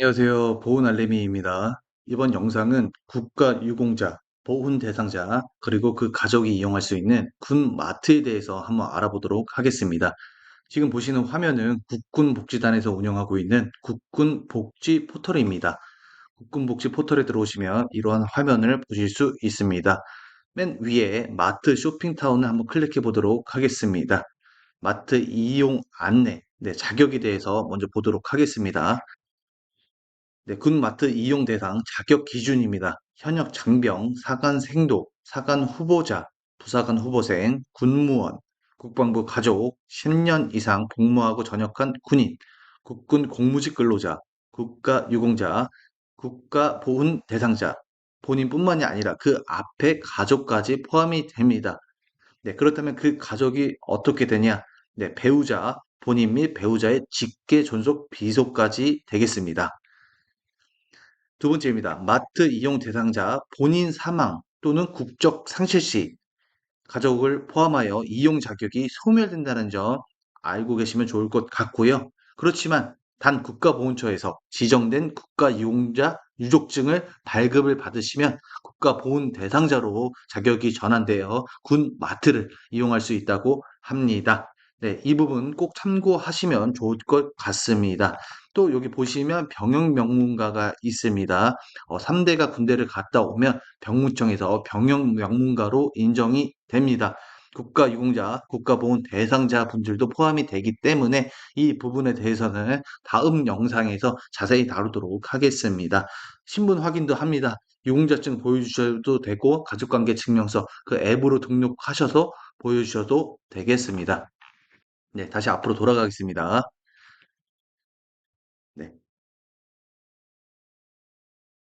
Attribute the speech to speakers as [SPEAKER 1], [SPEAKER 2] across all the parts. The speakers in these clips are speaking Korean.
[SPEAKER 1] 안녕하세요. 보훈 알림이입니다. 이번 영상은 국가 유공자, 보훈 대상자, 그리고 그 가족이 이용할 수 있는 군 마트에 대해서 한번 알아보도록 하겠습니다. 지금 보시는 화면은 국군복지단에서 운영하고 있는 국군복지 포털입니다. 국군복지 포털에 들어오시면 이러한 화면을 보실 수 있습니다. 맨 위에 마트 쇼핑타운을 한번 클릭해 보도록 하겠습니다. 마트 이용 안내, 네, 자격에 대해서 먼저 보도록 하겠습니다. 네, 군마트 이용 대상 자격 기준입니다. 현역 장병, 사관 생도, 사관 후보자, 부사관 후보생, 군무원, 국방부 가족, 10년 이상 복무하고 전역한 군인, 국군 공무직 근로자, 국가 유공자, 국가 보훈 대상자, 본인뿐만이 아니라 그 앞에 가족까지 포함이 됩니다. 네, 그렇다면 그 가족이 어떻게 되냐? 네, 배우자, 본인 및 배우자의 직계 존속 비속까지 되겠습니다. 두 번째입니다. 마트 이용 대상자 본인 사망 또는 국적 상실 시 가족을 포함하여 이용 자격이 소멸된다는 점 알고 계시면 좋을 것 같고요. 그렇지만 단 국가보훈처에서 지정된 국가이용자 유족증을 발급을 받으시면 국가보훈 대상자로 자격이 전환되어 군 마트를 이용할 수 있다고 합니다. 네, 이 부분 꼭 참고하시면 좋을 것 같습니다. 또 여기 보시면 병역 명문가가 있습니다. 어, 3대가 군대를 갔다 오면 병무청에서 병역 명문가로 인정이 됩니다. 국가유공자, 국가보훈 대상자 분들도 포함이 되기 때문에 이 부분에 대해서는 다음 영상에서 자세히 다루도록 하겠습니다. 신분 확인도 합니다. 유공자증 보여주셔도 되고 가족관계 증명서 그 앱으로 등록하셔서 보여주셔도 되겠습니다. 네, 다시 앞으로 돌아가겠습니다. 네.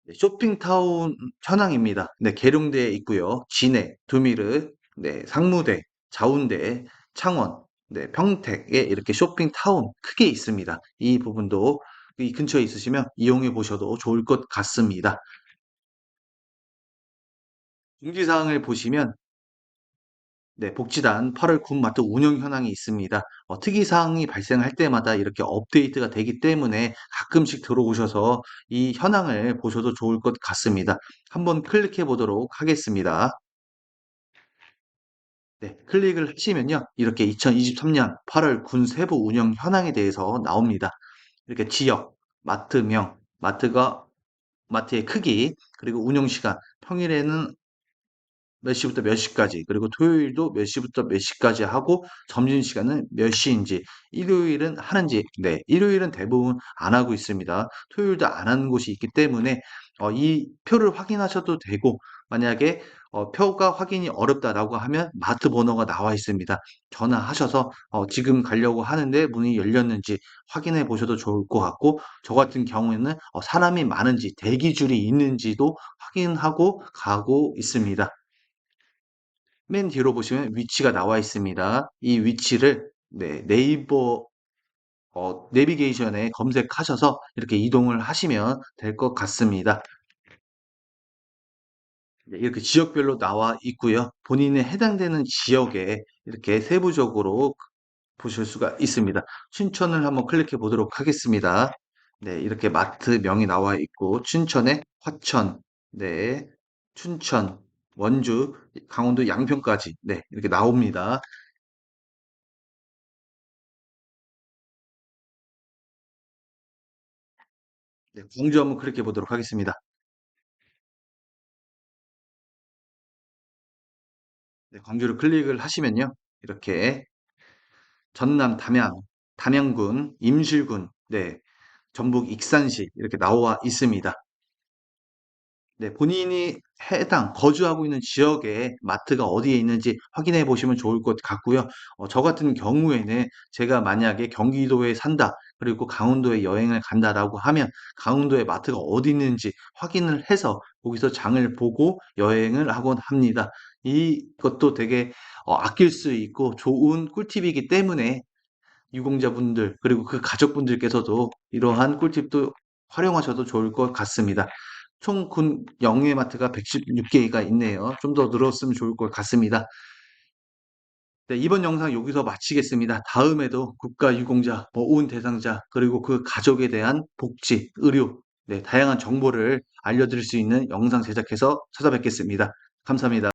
[SPEAKER 1] 네, 쇼핑타운 현황입니다. 네, 계룡대에 있고요. 진해, 두미르, 네, 상무대, 자운대, 창원, 네, 평택에 이렇게 쇼핑타운 크게 있습니다. 이 부분도 이 근처에 있으시면 이용해 보셔도 좋을 것 같습니다. 공지사항을 보시면 네, 복지단 8월 군마트 운영 현황이 있습니다. 어, 특이사항이 발생할 때마다 이렇게 업데이트가 되기 때문에 가끔씩 들어오셔서 이 현황을 보셔도 좋을 것 같습니다. 한번 클릭해 보도록 하겠습니다. 네, 클릭을 하시면요. 이렇게 2023년 8월 군 세부 운영 현황에 대해서 나옵니다. 이렇게 지역, 마트명, 마트가 마트의 크기, 그리고 운영 시간, 평일에는 몇 시부터 몇 시까지, 그리고 토요일도 몇 시부터 몇 시까지 하고, 점심시간은 몇 시인지, 일요일은 하는지, 네, 일요일은 대부분 안 하고 있습니다. 토요일도 안 하는 곳이 있기 때문에, 어, 이 표를 확인하셔도 되고, 만약에 어, 표가 확인이 어렵다라고 하면 마트 번호가 나와 있습니다. 전화하셔서 어, 지금 가려고 하는데 문이 열렸는지 확인해 보셔도 좋을 것 같고, 저 같은 경우에는 어, 사람이 많은지 대기줄이 있는지도 확인하고 가고 있습니다. 맨 뒤로 보시면 위치가 나와 있습니다. 이 위치를 네, 네이버 어, 내비게이션에 검색하셔서 이렇게 이동을 하시면 될 것 같습니다. 네, 이렇게 지역별로 나와 있고요. 본인에 해당되는 지역에 이렇게 세부적으로 보실 수가 있습니다. 춘천을 한번 클릭해 보도록 하겠습니다. 네, 이렇게 마트 명이 나와 있고 춘천에 화천, 네, 춘천, 원주, 강원도 양평까지 네, 이렇게 나옵니다. 네, 광주 한번 클릭해 보도록 하겠습니다. 네, 광주를 클릭을 하시면요. 이렇게 전남 담양, 담양군, 임실군, 네, 전북 익산시 이렇게 나와 있습니다. 네, 본인이 해당, 거주하고 있는 지역에 마트가 어디에 있는지 확인해 보시면 좋을 것 같고요. 어, 저 같은 경우에는 제가 만약에 경기도에 산다, 그리고 강원도에 여행을 간다라고 하면 강원도에 마트가 어디 있는지 확인을 해서 거기서 장을 보고 여행을 하곤 합니다. 이것도 되게 어, 아낄 수 있고 좋은 꿀팁이기 때문에 유공자분들, 그리고 그 가족분들께서도 이러한 꿀팁도 활용하셔도 좋을 것 같습니다. 총 군 영예마트가 116개가 있네요. 좀 더 늘었으면 좋을 것 같습니다. 네, 이번 영상 여기서 마치겠습니다. 다음에도 국가 유공자, 보훈 대상자, 그리고 그 가족에 대한 복지, 의료, 네, 다양한 정보를 알려드릴 수 있는 영상 제작해서 찾아뵙겠습니다. 감사합니다.